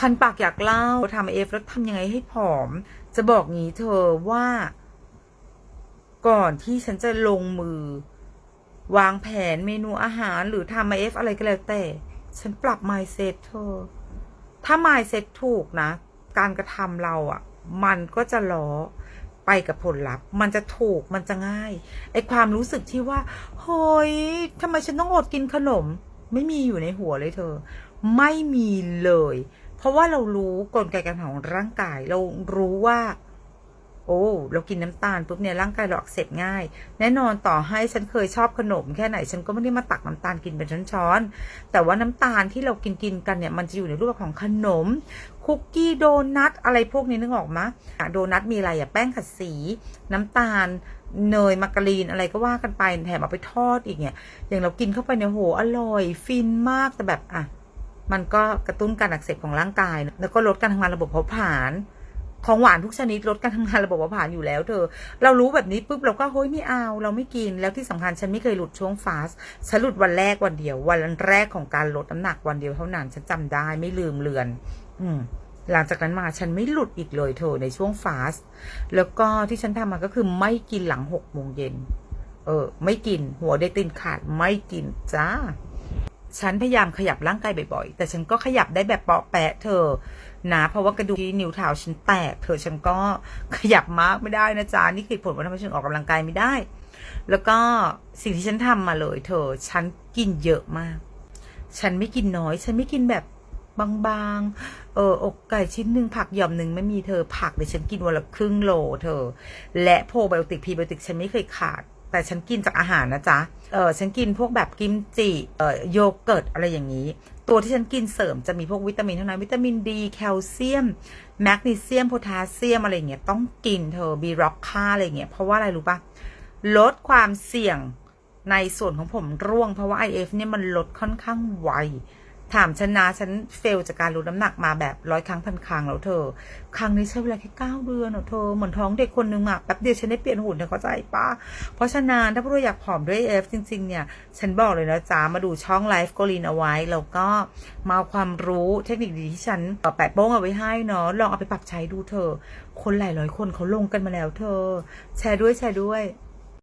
คันปากอยากเล่าทำเอฟแล้วทำยังไงให้ผอม จะบอกงี้เธอว่า ก่อนที่ฉันจะลงมือ วางแผนเมนูอาหารหรือทำเอฟอะไรก็แล้วแต่ ฉันปรับ mindset เธอ ถ้า mindset ถูกนะ การกระทำเราอะ่ะ มันก็จะล้อไปกับผลลัพธ์ มันจะถูกมันจะง่าย ไอความรู้สึกที่ว่าเฮ้ยทำไมฉันต้องอดกินขนม ไม่มีอยู่ในหัวเลยเธอ ไม่มีเลย เพราะว่าเรารู้กลไกการทำของร่างกาย เรารู้ว่า โอ้ เรากินน้ำตาลปุ๊บเนี่ยร่างกายเราอักเสบง่าย แน่นอนต่อให้ฉันเคยชอบขนมแค่ไหน ฉันก็ไม่ได้มาตักน้ำตาลกินเป็นช้อนๆแต่ว่าน้ำตาลที่เรากินกินกันเนี่ยมันจะอยู่ในรูปแบบของขนม คุกกี้โดนัทอะไรพวกนี้นึกออกมะโดนัทมีอะไรอะแป้งขัดสี น้ำตาลเนยมาการีนอะไรก็ว่ากันไปแถมเอาไปทอดอีกเนี่ย อย่างเรากินเข้าไปเนี่ยโหอร่อย ฟินมากแต่แบบอะ มันก็กระตุ้นการอักเสบของร่างกาย แล้วก็ลดการทำงานระบบเผาผลาญของหวานทุกชนิดลดการทำงานระบบเผาผลาญอยู่แล้วเธอ เรารู้แบบนี้ปุ๊บเราก็เฮ้ยไม่เอา เราไม่กินแล้วที่สำคัญฉันไม่เคยหลุดช่วงฟาสต์ฉันหลุดวันแรกวันเดียว วันแรกของการลดน้ำหนักวันเดียวเท่านั้นฉันจำได้ไม่ลืมเลือน อืมหลังจากนั้นมาฉันไม่หลุดอีกเลยเธอในช่วงฟาสต์แล้วก็ที่ฉันทำมาก็คือไม่กินหลังหกโมงเย็นเออ ไม่กินหัวได้ตีนขาดไม่กินจ้า ฉันพยายามขยับร่างกายบ่อยๆ แต่ฉันก็ขยับได้แบบเปาะแปะเธอนะเพราะว่ากระดูกที่นิ้วเท้าฉันแตก เธอฉันก็ขยับมากไม่ได้นะจ๊ะนี่คือผลว่าทำไมฉันออกกำลังกายไม่ได้ แล้วก็สิ่งที่ฉันทำมาเลย เธอฉันกินเยอะมาก ฉันไม่กินน้อย ฉันไม่กินแบบบางๆ เอออกไก่ชิ้นหนึ่งผักหย่อมหนึ่งไม่มีเธอผักเดี๋ยวฉันกินวันละครึ่งโลเธอ และโปรไบโอติกพีไบโอติกฉันไม่เคยขาด แต่ฉันกินจากอาหารนะจ๊ะ เออฉันกินพวกแบบกิมจิ เออโยเกิร์ตอะไรอย่างนี้ ตัวที่ฉันกินเสริมจะมีพวกวิตามินเท่านั้น วิตามินดี แคลเซียม แมกนีเซียม โพแทสเซียม อะไรเงี้ย ต้องกินเธอ บีร็อกค่าอะไรเงี้ย เพราะว่าอะไรรู้ปะลดความเสี่ยงในส่วนของผมร่วง เพราะว่า IF เนี่ยมันลดค่อนข้างไว ถามฉันนะฉันเฟลจากการลดน้ำหนักมาแบบร้อยครั้งพันครั้งแล้วเธอ ครั้งนี้ใช้เวลาแค่เก้าเดือนเธอ เหมือนท้องเด็กคนนึงอะแป๊บเดียวฉันได้เปลี่ยนหุ่นเธอเข้าใจปะเพราะฉะนั้นถ้าพวกเราอยากผอมด้วยเอฟจริง ๆ เนี่ย ฉันบอกเลยนะจ๊ะมาดูช่องไลฟ์โกลินเอาไว้ แล้วก็มาเอาความรู้เทคนิคดีที่ฉันต่อแปะโป้งเอาไว้ให้เนาะลองเอาไปปรับใช้ดูเธอ คนหลายร้อยคนเขาลงกันมาแล้วเธอ แชร์ด้วยแชร์ด้วย